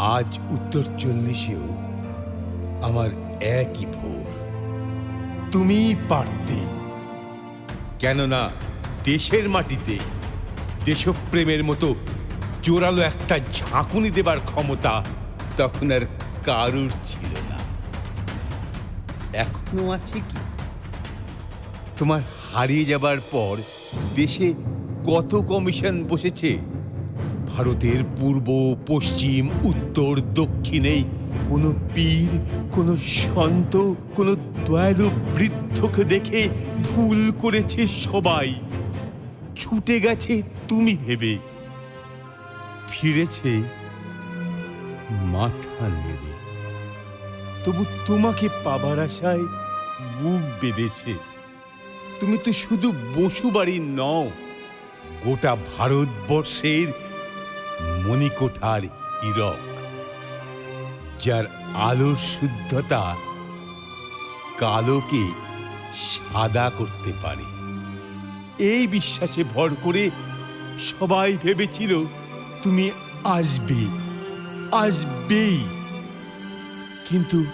আজ উত্তর চল্লিশেও আমার একই ভোর। তুমি পারতে। কেননা দেশের মাটিতে দেশপ্রেমের মতো জোরালো একটা ঝাঁকুনি দেবার ক্ষমতা তখন আর কারুর ছিল না। এখনও আছে কি? তোমার হারিয়ে যাবার পর দেশে কত কমিশন বসেছে? ভারতের পূর্ব, পশ্চিম, উত্তর দক্ষিণেই কোনো পীর, কোনো সন্ত, কোনো দয়ালু বৃদ্ধকে দেখে ভুল করেছে সবাই। ছুটে গেছে তুমি ভেবে। ফিরেছে মাথা নেড়ে। তবু তোমাকে পাবার আশায় বুক বেঁধেছে। তুমি তো শুধু বসুবাড়ি নও, গোটা ভারতবর্ষের মণিকোঠার হীরক যার আলোর শুদ্ধতা কালোকে সাদা করতে পারে। এই বিশ্বাসে ভর করে সবাই ভেবেছিল, তুমি আসবে, আসবেই। কিন্তু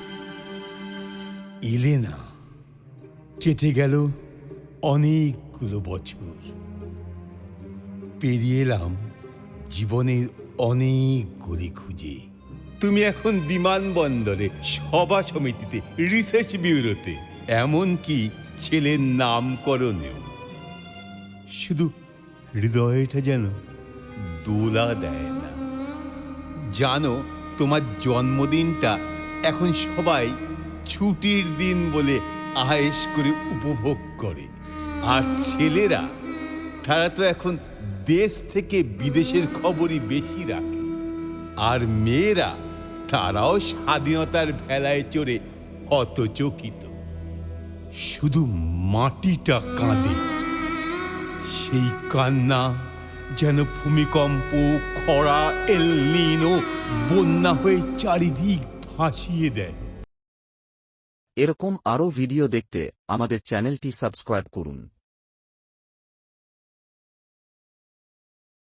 এলে না কেটে গেল অনেকগুলো বছর। পেরিয়ে এলাম জীবনের অনেক গলি খুঁজে। তুমি এখন বিমানবন্দরে সভা সমিতিতে রিসার্চ ব্যুরোতে, এমনকি ছেলের নামকরণেও। শুধু হৃদয়টা যেন দোলা দেয় না। জানো, তোমার জন্মদিনটা এখন সবাই ছুটির দিন বলে আয়েস করে উপভোগ করে। আর ছেলেরা, তারা তো এখন দেশ থেকে বিদেশের খবরই বেশি রাখে। আর মেয়েরা তারাও স্বাধীনতার ভেলায় চড়ে হতচকিত। শুধু মাটিটা কাঁদে। সেই কান্না যেন ভূমিকম্প, খরা এলনিনো বন্যা হয়ে চারিদিক ভাসিয়ে দেয়। এরকম আরও ভিডিও দেখতে আমাদের চ্যানেলটি সাবস্ক্রাইব করুন।